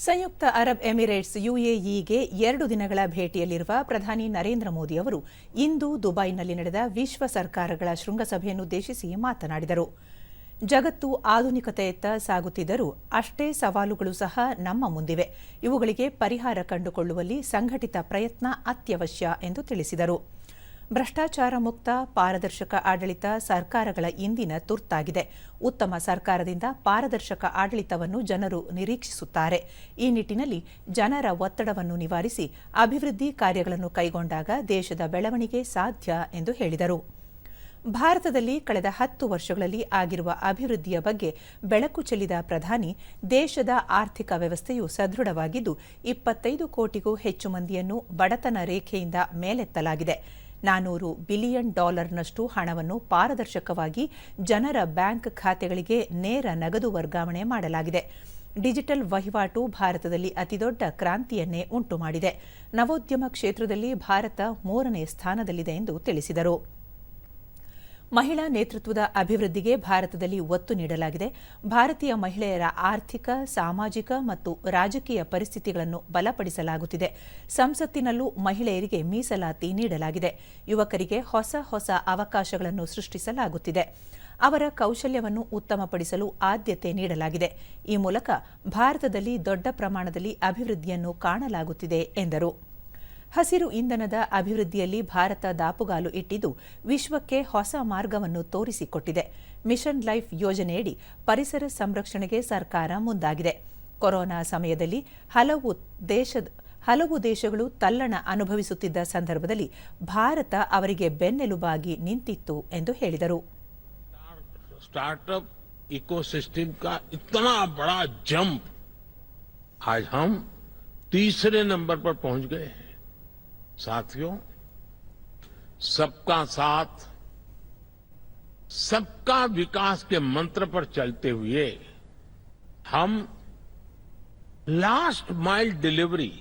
ಸಂಯುಕ್ತ Arab Emirates ಯುಎಇಗೆ ಎರಡು ದಿನಗಳ ಭೇಟಿಯಲ್ಲಿರುವ ಪ್ರಧಾನಿ ನರೇಂದ್ರ ಮೋದಿ ಅವರು ಇಂದು ದುಬೈನಲ್ಲಿ ನಡೆದ ವಿಶ್ವ ಸರ್ಕಾರಗಳ ಶೃಂಗಸಭೆಯನ್ನುದ್ದೇಶಿಸಿ ಮಾತನಾಡಿದರು. ಜಗತ್ತು ಆಧುನಿಕತೆಯತ್ತ ಸಾಗುತ್ತಿದ್ದರೂ ಅಷ್ಟೇ ಸವಾಲುಗಳು ಸಹ ನಮ್ಮ ಮುಂದಿವೆ. ಇವುಗಳಿಗೆ ಪರಿಹಾರ ಕಂಡುಕೊಳ್ಳುವಲ್ಲಿ ಸಂಘಟಿತ ಪ್ರಯತ್ನ ಅತ್ಯವಶ್ಯ ಎಂದು ತಿಳಿಸಿದರು. ಭ್ರಷ್ಟಾಚಾರ ಮುಕ್ತ ಪಾರದರ್ಶಕ ಆಡಳಿತ ಸರ್ಕಾರಗಳ ಇಂದಿನ ತುರ್ತಾಗಿದೆ. ಉತ್ತಮ ಸರ್ಕಾರದಿಂದ ಪಾರದರ್ಶಕ ಆಡಳಿತವನ್ನು ಜನರು ನಿರೀಕ್ಷಿಸುತ್ತಾರೆ. ಈ ನಿಟ್ಟಿನಲ್ಲಿ ಜನರ ಒತ್ತಡವನ್ನು ನಿವಾರಿಸಿ ಅಭಿವೃದ್ಧಿ ಕಾರ್ಯಗಳನ್ನು ಕೈಗೊಂಡಾಗ ದೇಶದ ಬೆಳವಣಿಗೆ ಸಾಧ್ಯ ಎಂದು ಹೇಳಿದರು. ಭಾರತದಲ್ಲಿ ಕಳೆದ ಹತ್ತು ವರ್ಷಗಳಲ್ಲಿ ಆಗಿರುವ ಅಭಿವೃದ್ಧಿಯ ಬಗ್ಗೆ ಬೆಳಕು ಚೆಲ್ಲಿದ ಪ್ರಧಾನಿ, ದೇಶದ ಆರ್ಥಿಕ ವ್ಯವಸ್ಥೆಯು ಸದೃಢವಾಗಿದ್ದು ಇಪ್ಪತ್ತೈದು ಕೋಟಿಗೂ ಹೆಚ್ಚು ಮಂದಿಯನ್ನು ಬಡತನ ರೇಖೆಯಿಂದ ಮೇಲೆತ್ತಲಾಗಿದೆ. ನಾನೂರು ಬಿಲಿಯನ್ ಡಾಲರ್ನಷ್ಟು ಹಣವನ್ನು ಪಾರದರ್ಶಕವಾಗಿ ಜನರ ಬ್ಯಾಂಕ್ ಖಾತೆಗಳಿಗೆ ನೇರ ನಗದು ವರ್ಗಾವಣೆ ಮಾಡಲಾಗಿದೆ. ಡಿಜಿಟಲ್ ವಹಿವಾಟು ಭಾರತದಲ್ಲಿ ಅತಿದೊಡ್ಡ ಕ್ರಾಂತಿಯನ್ನೇ ಉಂಟುಮಾಡಿದೆ. ನವೋದ್ಯಮ ಕ್ಷೇತ್ರದಲ್ಲಿ ಭಾರತ ಮೂರನೇ ಸ್ಥಾನದಲ್ಲಿದೆ ಎಂದು ತಿಳಿಸಿದರು. ಮಹಿಳಾ ನೇತೃತ್ವದ ಅಭಿವೃದ್ಧಿಗೆ ಭಾರತದಲ್ಲಿ ಒತ್ತು ನೀಡಲಾಗಿದೆ. ಭಾರತೀಯ ಮಹಿಳೆಯರ ಆರ್ಥಿಕ, ಸಾಮಾಜಿಕ ಮತ್ತು ರಾಜಕೀಯ ಪರಿಸ್ಥಿತಿಗಳನ್ನು ಬಲಪಡಿಸಲಾಗುತ್ತಿದೆ. ಸಂಸತ್ತಿನಲ್ಲೂ ಮಹಿಳೆಯರಿಗೆ ಮೀಸಲಾತಿ ನೀಡಲಾಗಿದೆ. ಯುವಕರಿಗೆ ಹೊಸ ಹೊಸ ಅವಕಾಶಗಳನ್ನು ಸೃಷ್ಟಿಸಲಾಗುತ್ತಿದೆ. ಅವರ ಕೌಶಲ್ಯವನ್ನು ಉತ್ತಮಪಡಿಸಲು ಆದ್ಯತೆ ನೀಡಲಾಗಿದೆ. ಈ ಮೂಲಕ ಭಾರತದಲ್ಲಿ ದೊಡ್ಡ ಪ್ರಮಾಣದಲ್ಲಿ ಅಭಿವೃದ್ಧಿಯನ್ನು ಕಾಣಲಾಗುತ್ತಿದೆ ಎಂದರು. ಹಸಿರು ಇಂಧನದ ಅಭಿವೃದ್ಧಿಯಲ್ಲಿ ಭಾರತ ದಾಪುಗಾಲು ಇಟ್ಟಿದ್ದು ವಿಶ್ವಕ್ಕೆ ಹೊಸ ಮಾರ್ಗವನ್ನು ತೋರಿಸಿಕೊಟ್ಟಿದೆ ಮಿಷನ್ ಲೈಫ್ ಯೋಜನೆಯಡಿ ಪರಿಸರ ಸಂರಕ್ಷಣೆಗೆ ಸರ್ಕಾರ ಮುಂದಾಗಿದೆ ಕೊರೋನಾ ಸಮಯದಲ್ಲಿ ಹಲವು ದೇಶದ ಹಲವು ದೇಶಗಳು ತಲ್ಲಣ ಅನುಭವಿಸುತ್ತಿದ್ದ ಸಂದರ್ಭದಲ್ಲಿ ಭಾರತ ಅವರಿಗೆ ಬೆನ್ನೆಲುಬಾಗಿ ನಿಂತಿತ್ತು ಎಂದು ಹೇಳಿದರು स्टार्टअप इकोसिस्टम का इतना बड़ा जंप आज हम तीसरे नंबर पर पहुंच गए हैं साथियों, सबका साथ, सबका विकास के मंत्र पर चलते हुए हम लास्ट माइल डिलीवरी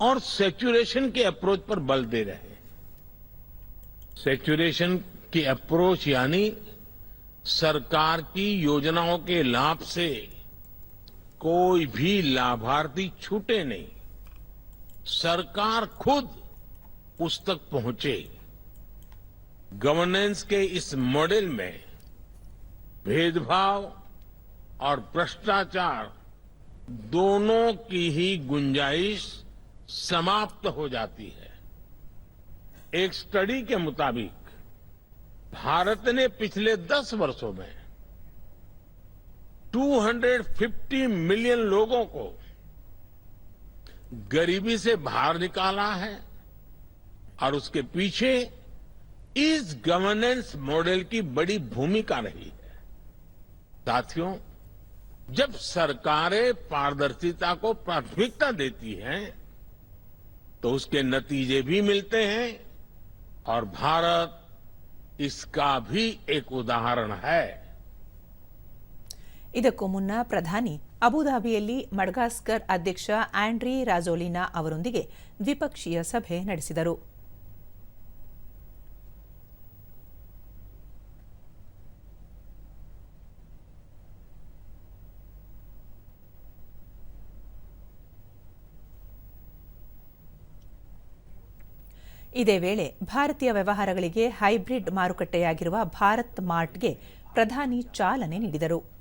और सेचुरेशन के अप्रोच पर बल दे रहे हैं। सेचुरेशन की अप्रोच यानी सरकार की योजनाओं के लाभ से कोई भी लाभार्थी छूटे नहीं। सरकार खुद उस तक पहुँचे। गवर्नेंस के इस मॉडल में भेदभाव और भ्रष्टाचार दोनों की ही गुंजाइश समाप्त हो जाती है। एक स्टडी के मुताबिक भारत ने पिछले 10 वर्षों में 250 मिलियन लोगों को गरीबी से बाहर निकाला है और उसके पीछे इस गवर्नेंस मॉडल की बड़ी भूमिका रही है साथियों जब सरकारें पारदर्शिता को प्राथमिकता देती हैं तो उसके नतीजे भी मिलते हैं और भारत इसका भी एक उदाहरण है ಇದಕ್ಕೂ ಮುನ್ನ ಪ್ರಧಾನಿ ಅಬುಧಾಬಿಯಲ್ಲಿ ಮಡ್ಗಾಸ್ಕರ್ ಅಧ್ಯಕ್ಷ ಆಂಡ್ರಿ ರಾಜೋಲಿನಾ ಅವರೊಂದಿಗೆ ದ್ವಿಪಕ್ಷೀಯ ಸಭೆ ನಡೆಸಿದರು. ಇದೇ ವೇಳೆ ಭಾರತೀಯ ವ್ಯವಹಾರಗಳಿಗೆ ಹೈಬ್ರಿಡ್ ಮಾರುಕಟ್ಟೆಯಾಗಿರುವ ಭಾರತ್ ಮಾರ್ಟ್ಗೆ ಪ್ರಧಾನಿ ಚಾಲನೆ ನೀಡಿದರು.